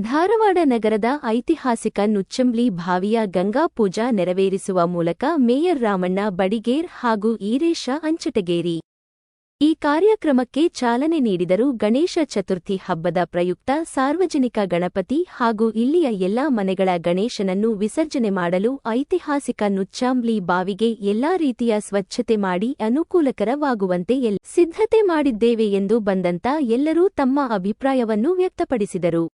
ಧಾರವಾಡ ನಗರದ ಐತಿಹಾಸಿಕ ನುಚ್ಚಂಬ್ಲಿ ಭಾವಿಯ ಗಂಗಾ ಪೂಜಾ ನೆರವೇರಿಸುವ ಮೂಲಕ ಮೇಯರ್ ರಾಮಣ್ಣ ಬಡಿಗೇರ್ ಹಾಗೂ ಈರೇಶ ಅಂಚಟಗೇರಿ. ಈ ಕಾರ್ಯಕ್ರಮಕ್ಕೆ ಚಾಲನೆ ನೀಡಿದರು ಗಣೇಶ ಚತುರ್ಥಿ ಹಬ್ಬದ ಪ್ರಯುಕ್ತ ಸಾರ್ವಜನಿಕ ಗಣಪತಿ ಹಾಗೂ ಇಲ್ಲಿಯ ಎಲ್ಲಾ ಮನೆಗಳ ಗಣೇಶನನ್ನು ವಿಸರ್ಜನೆ ಮಾಡಲು ಐತಿಹಾಸಿಕ ನುಚ್ಚಾಂಬ್ಲಿ ಬಾವಿಗೆ ಎಲ್ಲಾ ರೀತಿಯ ಸ್ವಚ್ಛತೆ ಮಾಡಿ ಅನುಕೂಲಕರವಾಗುವಂತೆ ಸಿದ್ಧತೆ ಮಾಡಿದ್ದೇವೆ ಎಂದು ಬಂದಂತ ಎಲ್ಲರೂ ತಮ್ಮ ಅಭಿಪ್ರಾಯವನ್ನು ವ್ಯಕ್ತಪಡಿಸಿದರು.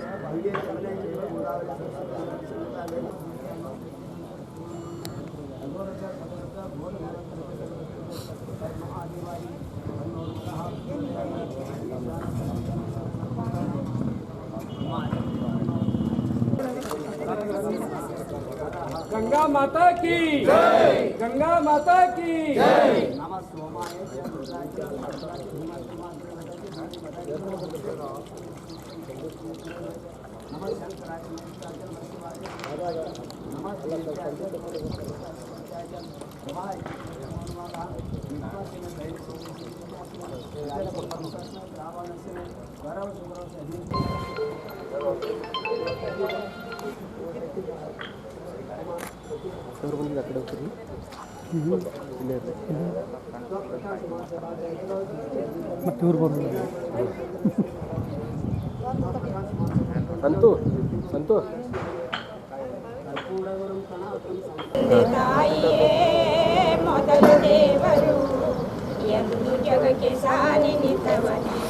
गंगा माता की। गंगा माता की। नम ఎవరు అక్కడ ఒకటి లేదు ಮತ್ತೆ ಇವ್ರು ಬಂದ ಸಂತು ಸಂತು ತಾಯಿಯೇ ಮೊದಲು ದೇವರು ಎಂದು ಜಗಕ್ಕೆ ಸಾರಿ ನಿಂತವನೇ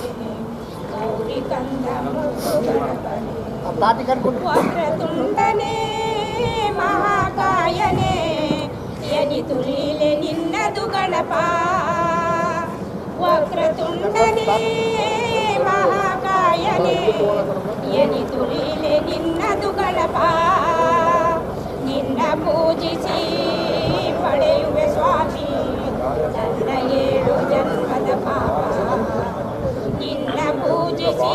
ತುಲೀಲೆ ನಿನ್ನದು ಗಣಪ ನಿನ್ನ ಪೂಜಿಸಿ ಪಡೆಯುವೆ ಸ್ವಾಮಿ ನನ್ನ ಏಳು ಜನ್ಮದ ಪಾಪ ನಿನ್ನ ಪೂಜಿಸಿ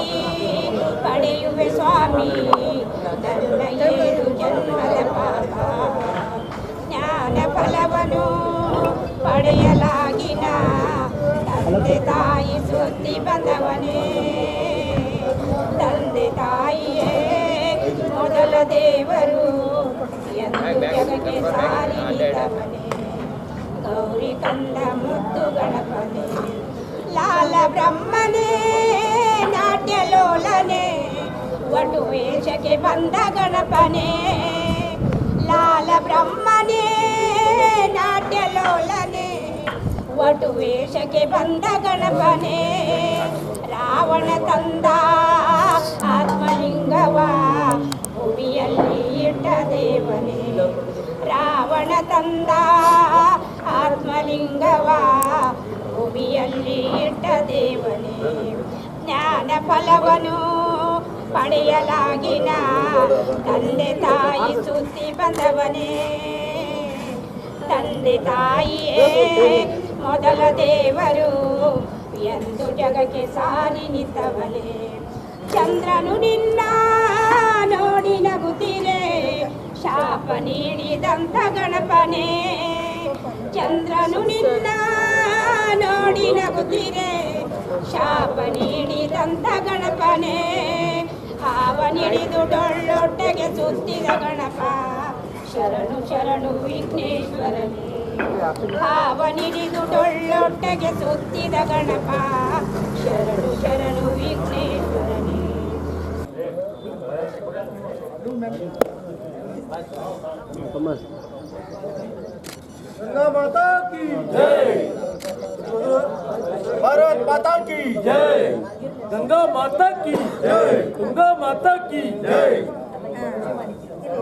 ಪಡೆಯುವೆ ಸ್ವಾಮಿ ನನ್ನ ಏಳು ಜನ್ಮದ ಪಾಪ ಜ್ಞಾನ ಫಲವನು ಪಡೆಯಲಾಗಿನ ತಂದೆ ತಾಯಿ ಸುದ್ದಿ ಬಂದವನೇ ದೇವರು ನಿಂತವನೇ ಗೌರಿ ಕಂದ ಮುದ್ದು ಗಣಪನೆ ಲಾಲ ಬ್ರಹ್ಮನೇ ನಾಟ್ಯ ಲೋಲನೆ ವಟು ವೇಷಕ್ಕೆ ಬಂದ ಗಣಪನೆ. ಲಾಲ ಬ್ರಹ್ಮನೇ ನಾಟ್ಯ ಲೋಲನೆ ವಟು ವೇಷಕ್ಕೆ ಬಂದ ಗಣಪನೆ. ರಾವಣ ತಂದ ಆತ್ಮಲಿಂಗವ ಭೂಮಿಯಲ್ಲಿ ಇಟ್ಟ ದೇವನೇ, ರಾವಣ ತಂದ, ಆತ್ಮಲಿಂಗವ, ಭೂಮಿಯಲ್ಲಿ ಇಟ್ಟ ದೇವನೇ, ಜ್ಞಾನ ಫಲವನು ಪಡೆಯಲಾಗಿನ ತಂದೆ ತಾಯಿ ಸುತ್ತಿ ಬಂದವನೇ. ತಂದೆ ತಾಯಿಯೇ, ಮೊದಲ ದೇವರು ಎಂದು ಜಗಕ್ಕೆ ಸಾರಿ ನಿಂತವನೇ. ಚಂದ್ರನು ನಿನ್ನ ನೋಡಿ ನಗುತ್ತಿರೆ ಶಾಪ ನೀಡಿದಂತ ಗಣಪನೇ. ಚಂದ್ರನು ನಿನ್ನ ನೋಡಿ ನಗುತ್ತಿರೆ ಶಾಪ ನೀಡಿದಂತ ಗಣಪನೇ. ಹಾವನಿಡಿದು ಡೊಳ್ಳೊಟ್ಟೆಗೆ ಸುತ್ತಿದ ಗಣಪ. ಶರಣು ಶರಣು ವಿಘ್ನೇಶ್ವರನೇ. ಹಾವನಿಡಿದು ಡೊಳ್ಳೊಟ್ಟೆಗೆ ಸುತ್ತಿದ ಗಣಪ. ಶರಣು ಶರಣು ವಿಘ್ನೇಶ್ವರನೇ. गंगा माता की जय। भारत माता की जय। गंगा माता की जय। गंगा माता की जय।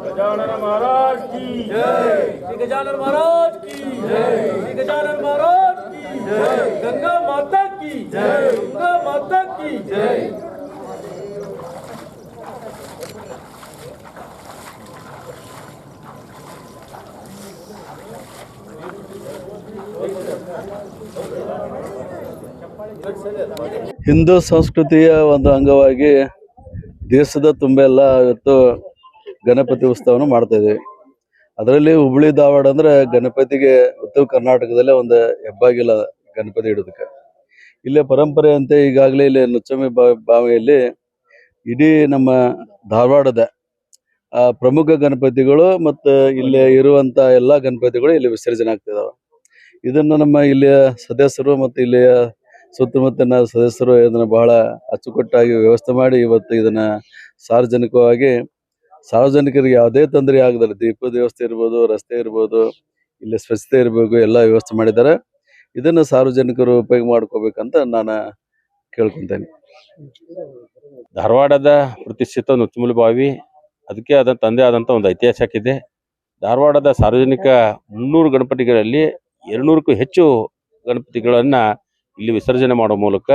गजानन महाराज की जय। गजानन महाराज की जय। गजानन महाराज की जय। गंगा माता की जय। गंगा माता की जय। ಹಿಂದೂ ಸಂಸ್ಕೃತಿಯ ಒಂದು ಅಂಗವಾಗಿ ದೇಶದ ತುಂಬೆಲ್ಲ ಇವತ್ತು ಗಣಪತಿ ಉತ್ಸವನ ಮಾಡ್ತಾ ಇದ್ದೀವಿ. ಅದರಲ್ಲಿ ಹುಬ್ಳಿ ಧಾರವಾಡ ಅಂದ್ರೆ ಗಣಪತಿಗೆ ಉತ್ತರ ಕರ್ನಾಟಕದಲ್ಲೇ ಒಂದು ಹೆಬ್ಬಾಗಿಲ್ಲ ಗಣಪತಿ ಇಡೋದಕ್ಕೆ. ಇಲ್ಲೇ ಪರಂಪರೆ ಅಂತ ಈಗಾಗಲೇ ಇಲ್ಲಿ ನುಚ್ಚಮ್ಮಿ ಬಾ- ಬಾವಿಯಲ್ಲಿ ಇಡೀ ನಮ್ಮ ಧಾರವಾಡದ ಪ್ರಮುಖ ಗಣಪತಿಗಳು ಮತ್ತು ಇಲ್ಲಿ ಇರುವಂತ ಎಲ್ಲಾ ಗಣಪತಿಗಳು ಇಲ್ಲಿ ವಿಸರ್ಜನೆ ಆಗ್ತಿದಾವೆ ಇದನ್ನು ನಮ್ಮ ಇಲ್ಲಿಯ ಸದಸ್ಯರು ಮತ್ತು ಇಲ್ಲಿಯ ಸುತ್ತಮುತ್ತಲಿನ ಸದಸ್ಯರು ಇದನ್ನ ಬಹಳ ಅಚ್ಚುಕಟ್ಟಾಗಿ ವ್ಯವಸ್ಥೆ ಮಾಡಿ ಇವತ್ತು ಇದನ್ನ ಸಾರ್ವಜನಿಕವಾಗಿ, ಸಾರ್ವಜನಿಕರಿಗೆ ಯಾವುದೇ ತೊಂದರೆ ಆಗದಲ್ಲಿ. ದೀಪದ ವ್ಯವಸ್ಥೆ ಇರ್ಬೋದು, ರಸ್ತೆ ಇರ್ಬೋದು, ಇಲ್ಲಿ ಸ್ವಚ್ಛತೆ ಇರಬೇಕು, ಎಲ್ಲ ವ್ಯವಸ್ಥೆ ಮಾಡಿದ್ದಾರೆ. ಇದನ್ನ ಸಾರ್ವಜನಿಕರು ಉಪಯೋಗ ಮಾಡ್ಕೋಬೇಕಂತ ನಾನು ಕೇಳ್ಕೊಂತೇನೆ. ಧಾರವಾಡದ ಪ್ರತಿಷ್ಠಿತ ನುತ್ತಮುಲ್ ಬಾವಿ, ಅದಕ್ಕೆ ಆದ ತಂದೆ ಆದಂಥ ಒಂದು ಐತಿಹಾಸಿಕ ಇದೆ. ಧಾರವಾಡದ ಸಾರ್ವಜನಿಕ ಮುನ್ನೂರು ಗಣಪತಿಗಳಲ್ಲಿ ಎರಡ್ನೂರಕ್ಕೂ ಹೆಚ್ಚು ಗಣಪತಿಗಳನ್ನ ಇಲ್ಲಿ ವಿಸರ್ಜನೆ ಮಾಡೋ ಮೂಲಕ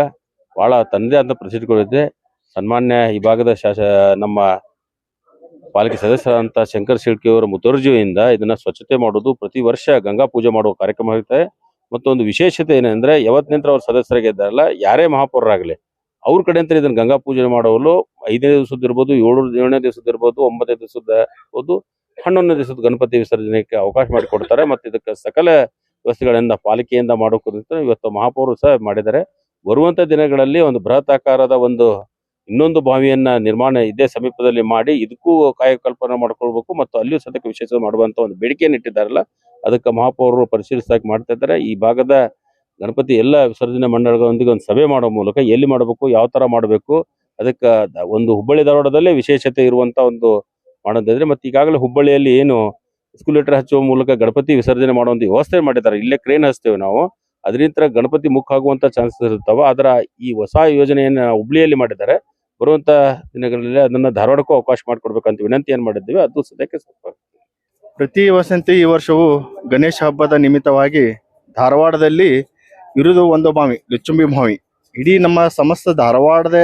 ಬಹಳ ತಂದೆ ಆದ ಪ್ರಸಿದ್ಧಿಗಳಿದೆ ಸನ್ಮಾನ್ಯ ಈ ಭಾಗದ ಶಾಸ ನಮ್ಮ ಪಾಲಿಕೆ ಸದಸ್ಯರಾದಂಥ ಶಂಕರ್ ಶಿಳ್ಕಿ ಅವರ ಮುತುರ್ಜಿಯಿಂದ ಇದನ್ನ ಸ್ವಚ್ಛತೆ ಮಾಡೋದು ಪ್ರತಿ ವರ್ಷ ಗಂಗಾ ಪೂಜೆ ಮಾಡುವ ಕಾರ್ಯಕ್ರಮ ಇರುತ್ತೆ ಮತ್ತು ವಿಶೇಷತೆ ಏನಂದ್ರೆ ಯಾವತ್ತಿನಿಂದ ಅವ್ರ ಸದಸ್ಯರಿಗೆ ಇದ್ದಾರಲ್ಲ, ಯಾರೇ ಮಹಾಪೌರರಾಗಲಿ, ಅವ್ರ ಕಡೆ ಅಂತ ಇದನ್ನ ಗಂಗಾ ಪೂಜೆ ಮಾಡೋಲು ಐದನೇ ದಿವಸದ ಇರ್ಬೋದು, ಏಳು, ಏಳನೇ ದಿವಸದ ಇರ್ಬೋದು, ಒಂಬತ್ತನೇ ದಿವಸದ ಹನ್ನೊಂದನೇ ದಿವಸದ ಗಣಪತಿ ವಿಸರ್ಜನೆಗೆ ಅವಕಾಶ ಮಾಡಿಕೊಡ್ತಾರೆ. ಮತ್ತು ಇದಕ್ಕೆ ಸಕಲ ವ್ಯವಸ್ಥೆಗಳಿಂದ ಪಾಲಿಕೆಯಿಂದ ಮಾಡೋಕ್ಕಿಂತ ಇವತ್ತು ಮಹಾಪೌರರು ಸಹ ಮಾಡಿದ್ದಾರೆ. ಬರುವಂತ ದಿನಗಳಲ್ಲಿ ಒಂದು ಬೃಹತ್ ಆಕಾರದ ಒಂದು ಇನ್ನೊಂದು ಬಾವಿಯನ್ನ ನಿರ್ಮಾಣ ಇದೇ ಸಮೀಪದಲ್ಲಿ ಮಾಡಿ ಇದಕ್ಕೂ ಕಾಯಕಲ್ಪನೆ ಮಾಡ್ಕೊಳ್ಬೇಕು ಮತ್ತು ಅಲ್ಲಿಯೂ ಸದ್ಯಕ್ಕೆ ವಿಶೇಷ ಮಾಡುವಂತ ಒಂದು ಬೇಡಿಕೆಯನ್ನು ಇಟ್ಟಿದ್ದಾರಲ್ಲ, ಅದಕ್ಕೆ ಮಹಾಪೌರರು ಪರಿಶೀಲಿಸಿದಾಗ ಮಾಡ್ತಾ ಇದ್ದಾರೆ. ಈ ಭಾಗದ ಗಣಪತಿ ಎಲ್ಲ ವಿಸರ್ಜನೆ ಮಂಡಳಗಳೊಂದಿಗೆ ಒಂದು ಸಭೆ ಮಾಡೋ ಮೂಲಕ ಎಲ್ಲಿ ಮಾಡಬೇಕು, ಯಾವ ತರ ಮಾಡಬೇಕು, ಅದಕ್ಕೆ ಒಂದು ಹುಬ್ಬಳ್ಳಿ ಧಾರವಾಡದಲ್ಲೇ ವಿಶೇಷತೆ ಇರುವಂತ ಒಂದು ಮಾಡೋದಿದ್ರೆ ಮತ್ತೆ ಈಗಾಗಲೇ ಹುಬ್ಬಳ್ಳಿಯಲ್ಲಿ ಏನು ಎಸ್ಕುಲೇಟರ್ ಹಚ್ಚುವ ಮೂಲಕ ಗಣಪತಿ ವಿಸರ್ಜನೆ ಮಾಡುವಂತ ವ್ಯವಸ್ಥೆ ಮಾಡಿದ್ದಾರೆ. ಇಲ್ಲೇ ಕ್ರೇನ್ ಹಚ್ತೇವೆ ನಾವು. ಅದರಿಂದ ಗಣಪತಿ ಮುಖ ಆಗುವಂತ ಚಾನ್ಸಸ್ ಇರ್ತಾವ ಅದರ ಈ ಹೊಸ ಯೋಜನೆಯನ್ನ ಹುಬ್ಳಿಯಲ್ಲಿ ಮಾಡಿದ್ದಾರೆ. ಬರುವಂತ ದಿನಗಳಲ್ಲಿ ಅದನ್ನ ಧಾರವಾಡಕ್ಕೂ ಅವಕಾಶ ಮಾಡಿಕೊಡ್ಬೇಕಂತ ವಿನಂತಿ ಏನ್ ಮಾಡಿದ್ದೀವಿ, ಅದು ಸದ್ಯಕ್ಕೆ ಸ್ವಲ್ಪ. ಪ್ರತಿ ವಸಂತಿ ಈ ವರ್ಷವು ಗಣೇಶ ಹಬ್ಬದ ನಿಮಿತ್ತವಾಗಿ ಧಾರವಾಡದಲ್ಲಿ ಇರುವುದು ಒಂದು ಬಾವಿ, ಲುಚ್ಚುಂಬಿ ಬಾವಿ. ಇಡೀ ನಮ್ಮ ಸಮಸ್ತ ಧಾರವಾಡದ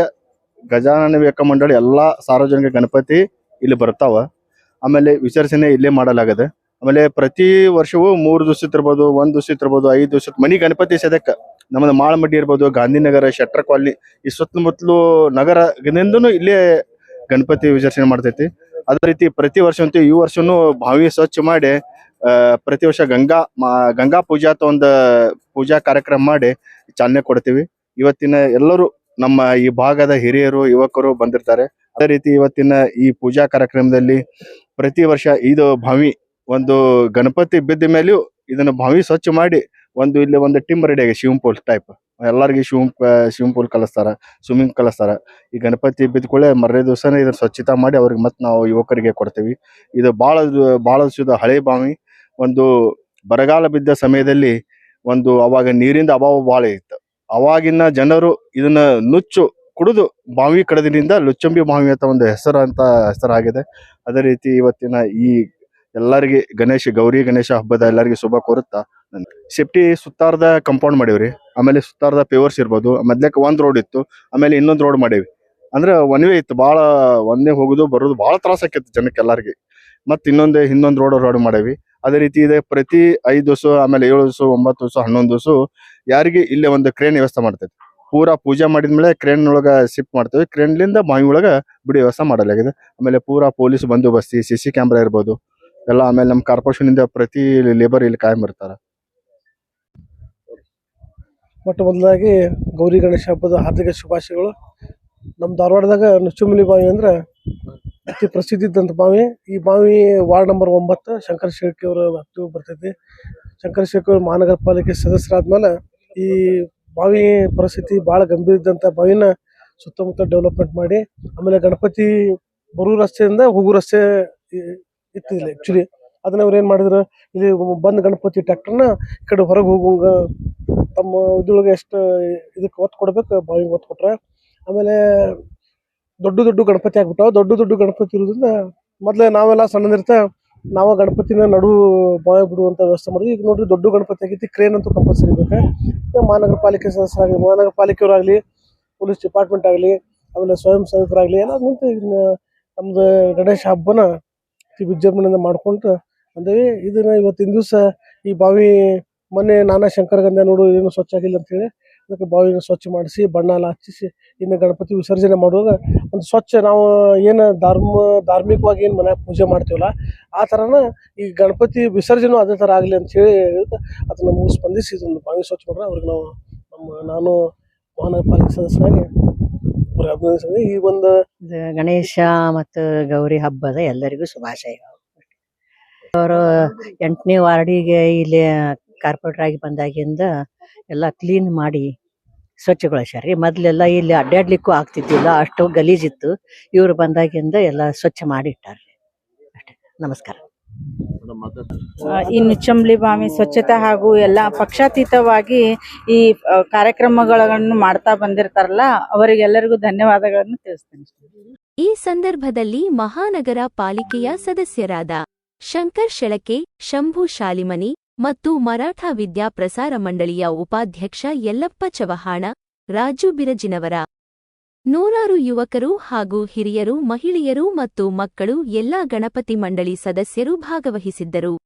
ಗಜಾನನ ಮಂಡಳಿ, ಎಲ್ಲಾ ಸಾರ್ವಜನಿಕ ಗಣಪತಿ ಇಲ್ಲಿ ಬರ್ತಾವ ಆಮೇಲೆ ವಿಸರ್ಜನೆ ಇಲ್ಲೇ ಮಾಡಲಾಗದೆ. ಆಮೇಲೆ ಪ್ರತಿ ವರ್ಷವೂ ಮೂರು ದಿವಸ ಇರ್ಬೋದು ಒಂದ್ ದಿವಸ ಇರ್ಬೋದು ಐದು ದಿವಸ ಮನಿ ಗಣಪತಿ ಸದಕ್ಕೆ ನಮ್ಮದು ಮಾಳಮಡ್ಡಿ ಇರ್ಬೋದು, ಗಾಂಧಿನಗರ, ಶೆಟ್ರ ಕಾಲನಿ, ಈ ಸುತ್ತಮುತ್ತಲು ನಗರದಿಂದನೂ ಇಲ್ಲೇ ಗಣಪತಿ ವಿಸರ್ಜನೆ ಮಾಡ್ತೈತಿ. ಅದೇ ರೀತಿ ಪ್ರತಿ ವರ್ಷ ಅಂತೂ ಈ ವರ್ಷನೂ ಬಾವಿ ಸ್ವಚ್ಛ ಮಾಡಿ ಪ್ರತಿ ವರ್ಷ ಗಂಗಾ ಗಂಗಾ ಪೂಜಾ ಅಂತ ಒಂದು ಪೂಜಾ ಕಾರ್ಯಕ್ರಮ ಮಾಡಿ ಚಾಲನೆ ಕೊಡ್ತೀವಿ. ಇವತ್ತಿನ ಎಲ್ಲರೂ ನಮ್ಮ ಈ ಭಾಗದ ಹಿರಿಯರು, ಯುವಕರು ಬಂದಿರ್ತಾರೆ. ಅದೇ ರೀತಿ ಇವತ್ತಿನ ಈ ಪೂಜಾ ಕಾರ್ಯಕ್ರಮದಲ್ಲಿ ಪ್ರತಿ ವರ್ಷ ಇದು ಬಾವಿ ಒಂದು ಗಣಪತಿ ಬಿದ್ದ ಮೇಲೆಯೂ ಇದನ್ನ ಬಾವಿ ಸ್ವಚ್ಛ ಮಾಡಿ ಒಂದು ಇಲ್ಲಿ ಒಂದು ಟಿಮ್ ರೆಡಿ ಆಗಿದೆ ಶಿವಮ್ ಪೂಲ್ ಟೈಪ್ ಎಲ್ಲರಿಗೆ ಶಿವಮ್ ಶಿವಮ್ ಪೂಲ್ ಕಲಿಸ್ತಾರ ಸ್ವಿಮ್ಮಿಂಗ್ ಕಲಿಸ್ತಾರ. ಈ ಗಣಪತಿ ಬಿದ್ದ ಕೂಡಲೇ ದಿವಸನೇ ಇದನ್ನ ಸ್ವಚ್ಛತೆ ಮಾಡಿ ಅವ್ರಿಗೆ ಮತ್ತೆ ನಾವು ಯುವಕರಿಗೆ ಕೊಡ್ತೀವಿ. ಇದು ಭಾಳ ಭಾಳ ಶುದ್ಧ ಹಳೆ ಬಾವಿ ಒಂದು ಬರಗಾಲ ಬಿದ್ದ ಸಮಯದಲ್ಲಿ ಒಂದು ಅವಾಗ ನೀರಿಂದ ಅಭಾವ ಭಾಳ ಇತ್ತು. ಅವಾಗಿನ ಜನರು ಇದನ್ನ ನುಚ್ಚು ಕುಡಿದು ಬಾವಿ ಕಡದಿನಿಂದ ಲುಚ್ಚಂಬಿ ಬಾವಿ ಅಂತ ಒಂದು ಹೆಸರು ಅಂತ ಹೆಸರಾಗಿದೆ. ಅದೇ ರೀತಿ ಇವತ್ತಿನ ಈ ಎಲ್ಲರಿಗೆ ಗಣೇಶ, ಗೌರಿ ಗಣೇಶ ಹಬ್ಬದ ಎಲ್ಲರಿಗೆ ಶುಭ ಕೋರುತ್ತಾ ಸೇಫ್ಟಿ ಸುತ್ತಾರದ ಕಂಪೌಂಡ್ ಮಾಡೀವ್ರಿ. ಆಮೇಲೆ ಸುತ್ತಾರದ ಪೇವರ್ಸ್ ಇರ್ಬೋದು ಮೊದ್ಲಕ್ಕೆ ಒಂದ್ ರೋಡ್ ಇತ್ತು, ಆಮೇಲೆ ಇನ್ನೊಂದು ರೋಡ್ ಮಾಡೇವಿ. ಅಂದ್ರೆ ಒನ್ ವೇ ಇತ್ತು ಭಾಳ ಒಂದೇ ಹೋಗೋದು, ಬರೋದು ಭಾಳ ತ್ರಾಸ ಆಕೈತಿ ಜನಕ್ಕೆ ಎಲ್ಲರಿಗೆ. ಮತ್ತೆ ಇನ್ನೊಂದು ಇನ್ನೊಂದು ರೋಡ್ ರೋಡ್ ಮಾಡೇವಿ. ಅದೇ ರೀತಿ ಇದೆ, ಪ್ರತಿ ಐದು ದಿವಸ, ಆಮೇಲೆ ಏಳು ದಿವಸ, ಒಂಬತ್ತು ದಿವಸ, ಹನ್ನೊಂದು ದಿವಸ ಯಾರಿಗೆ ಇಲ್ಲೇ ಒಂದು ಕ್ರೇನ್ ವ್ಯವಸ್ಥೆ ಮಾಡ್ತೈತಿ ಪೂರಾ ಪೂಜೆ ಮಾಡಿದ ಮೇಲೆ ಕ್ರೇನ್ ಒಳಗ ಶಿಫ್ಟ್ ಮಾಡ್ತೇವೆ. ಕ್ರೇನ್ಲಿಂದ ಬಾವಿ ಒಳಗ ಬಿಡಿ ವ್ಯವಸ್ಥೆ ಮಾಡಲಾಗಿದೆ. ಆಮೇಲೆ ಪೂರಾ ಪೊಲೀಸ್ ಬಂದೋಬಸ್ತಿ, ಸಿ ಸಿ ಕ್ಯಾಮ್ರಾ ಇರ್ಬೋದು. ಎಲ್ಲ ಆಮೇಲೆ ನಮ್ಮ ಕಾರ್ಪೊರೇಷನ್ ಇಂದ ಪ್ರತಿ ಲೇಬರ್ ಇಲ್ಲಿ ಕಾಯಂ ಇರ್ತಾರೆ. ಮೊಟ್ಟ ಮೊದಲಾಗಿ ಗೌರಿ ಗಣೇಶ ಹಬ್ಬದ ಹಾರ್ದಿಕ ಶುಭಾಶಯಗಳು. ನಮ್ಮ ಧಾರವಾಡದಾಗ ನುಚ್ಚುಮಲಿ ಬಾವಿ ಅಂದ್ರೆ ಅತಿ ಪ್ರಸಿದ್ಧ ಇದ್ದಂಥ ಬಾವಿ. ಈ ಬಾವಿ ವಾರ್ಡ್ ನಂಬರ್ ಒಂಬತ್ತು, ಶಂಕರ ಶೆಟ್ಟಿ ಅವರ ಬರ್ತೈತಿ. ಶಂಕರ ಅವರು ಮಹಾನಗರ ಪಾಲಿಕೆ ಸದಸ್ಯರಾದ್ಮೇಲೆ ಈ ಬಾವಿ ಪರಿಸ್ಥಿತಿ ಭಾಳ ಗಂಭೀರ ಇದ್ದಂಥ ಬಾವಿನ ಸುತ್ತಮುತ್ತ ಡೆವಲಪ್ಮೆಂಟ್ ಮಾಡಿ, ಆಮೇಲೆ ಗಣಪತಿ ಬರು ರಸ್ತೆಯಿಂದ ಹೋಗು ರಸ್ತೆ ಇ- ಇತ್ತು ಇಲ್ಲಿ ಆ್ಯಕ್ಚುಲಿ ಅದನ್ನ ಅವ್ರು ಏನು ಮಾಡಿದ್ರು, ಇಲ್ಲಿ ಬಂದು ಗಣಪತಿ ಟ್ಯಾಕ್ಟರ್ನ ಈ ಕಡೆ ಹೊರಗೆ ಹೋಗುವಂಗ ತಮ್ಮ ಇದ್ರೊಳಗೆ ಎಷ್ಟು ಇದಕ್ಕೆ ಒತ್ತು ಕೊಡ್ಬೇಕು, ಬಾವಿಗೆ ಒತ್ತು ಕೊಟ್ರೆ. ಆಮೇಲೆ ದೊಡ್ಡ ದೊಡ್ಡ ಗಣಪತಿ ಆಗ್ಬಿಟ್ಟಾವ. ದೊಡ್ಡ ದೊಡ್ಡ ಗಣಪತಿ ಇರೋದ್ರಿಂದ ಮೊದಲೇ ನಾವೆಲ್ಲ ಸಣ್ಣದಿರ್ತ ನಾವು ಗಣಪತಿನ ನಡು ಬಾವಿ ಬಿಡುವಂಥ ವ್ಯವಸ್ಥೆ ಮಾಡಿದ್ವಿ. ಈಗ ನೋಡ್ರಿ ದೊಡ್ಡ ಗಣಪತಿ ಆಗೈತಿ ಕ್ರೇನ್ ಅಂತೂ ಕಂಪಲ್ಸರಿ ಬೇಕು. ಮಹಾನಗರ ಪಾಲಿಕೆ ಸದಸ್ಯರಾಗಲಿ, ಮಹಾನಗರ ಪಾಲಿಕೆಯವರಾಗಲಿ, ಪೊಲೀಸ್ ಡಿಪಾರ್ಟ್ಮೆಂಟ್ ಆಗಲಿ, ಆಮೇಲೆ ಸ್ವಯಂ ಸೇವಕರಾಗಲಿ, ಎಲ್ಲ ನಿಂತು ನಮ್ದು ಗಣೇಶ ಹಬ್ಬನ ಅತಿ ವಿಜೃಂಭಣೆಯಿಂದ ಮಾಡ್ಕೊಂಡು ಅಂದೇವಿ ಇದನ್ನು ಇವತ್ತಿನ ದಿವಸ ಈ ಬಾವಿ ಮೊನ್ನೆ ನಾನಾ ಶಂಕರ್ ಗಂಧ ನೋಡು, ಏನು ಸ್ವಚ್ಛ ಆಗಿಲ್ಲ ಅಂತೇಳಿ ಅದಕ್ಕೆ ಬಾವಿನ ಸ್ವಚ್ಛ ಮಾಡಿಸಿ ಬಣ್ಣ ಎಲ್ಲ ಹಚ್ಚಿಸಿ, ಇನ್ನು ಗಣಪತಿ ವಿಸರ್ಜನೆ ಮಾಡುವಾಗ ಒಂದು ಸ್ವಚ್ಛ ನಾವು ಏನು ಧರ್ಮ, ಧಾರ್ಮಿಕವಾಗಿ ಏನು ಮನ್ಯಾಗ ಪೂಜೆ ಮಾಡ್ತೀವಲ್ಲ, ಆ ಥರನ ಈ ಗಣಪತಿ ವಿಸರ್ಜನೆ ಅದೇ ಥರ ಆಗಲಿ ಅಂತೇಳಿ ಹೇಳ್ತಾ ಅದು ನಮಗೂ ಸ್ಪಂದಿಸಿ, ಇದೊಂದು ಬಾವಿ ಸ್ವಚ್ಛ ಮಾಡಿದ್ರೆ ಅವ್ರಿಗೆ ನಾವು ನಮ್ಮ, ನಾನು ಮಹಾನಗರ ಪಾಲಿಕೆ ಅಭಿನಂದಿಸಿದ್ವಿ ಈ ಒಂದು ಗಣೇಶ ಮತ್ತು ಗೌರಿ ಹಬ್ಬದ ಎಲ್ಲರಿಗೂ ಶುಭಾಶಯ ಅವರು ಎಂಟನೇ ವಾರ್ಡಿಗೆ ಇಲ್ಲಿ ಕಾರ್ಪೊರೇಟರ್ ಆಗಿ ಬಂದಾಗಿಂದ ಎಲ್ಲ ಕ್ಲೀನ್ ಮಾಡಿ ಸ್ವಚ್ಛಗೊಳಿಸ್ಯಾರ ರೀ ಮೊದಲೆಲ್ಲ ಇಲ್ಲಿ ಅಡ್ಡಾಡ್ಲಿಕ್ಕೂ ಆಗ್ತಿದ್ದಿಲ್ಲ ಅಷ್ಟು ಗಲೀಜಿತ್ತು. ಇವ್ರು ಬಂದಾಗಿಂದ ಎಲ್ಲ ಸ್ವಚ್ಛ ಮಾಡಿ ಇಟ್ಟಾರ್ರಿ ಅಷ್ಟೇ. ನಮಸ್ಕಾರ. ಇನ್ನು ಈ ನುಚ್ಚಂಬ್ಲಿ ಬಾವಿ ಸ್ವಚ್ಛತೆ ಹಾಗೂ ಎಲ್ಲ ಪಕ್ಷಾತೀತವಾಗಿ ಈ ಕಾರ್ಯಕ್ರಮಗಳನ್ನು ಮಾಡ್ತಾ ಬಂದಿರ್ತಾರಲ್ಲ ಅವರಿಗೆಲ್ಲರಿಗೂ ಧನ್ಯವಾದಗಳನ್ನು ತಿಳಿಸ್ತೇನೆ. ಈ ಸಂದರ್ಭದಲ್ಲಿ ಮಹಾನಗರ ಪಾಲಿಕೆಯ ಸದಸ್ಯರಾದ ಶಂಕರ್ ಶೆಳಕೆ ಶಂಭು ಶಾಲಿಮನಿ ಮತ್ತು ಮರಾಠ ವಿದ್ಯಾ ಪ್ರಸಾರ ಮಂಡಳಿಯ ಉಪಾಧ್ಯಕ್ಷ ಯಲ್ಲಪ್ಪ ಚವಹಾಣ, ರಾಜು ಬಿರಜಿನವರ. ನೂರಾರು ಯುವಕರು ಹಾಗೂ ಹಿರಿಯರು, ಮಹಿಳೆಯರು ಮತ್ತು ಮಕ್ಕಳು, ಎಲ್ಲಾ ಗಣಪತಿ ಮಂಡಳಿ ಸದಸ್ಯರು ಭಾಗವಹಿಸಿದ್ದರು.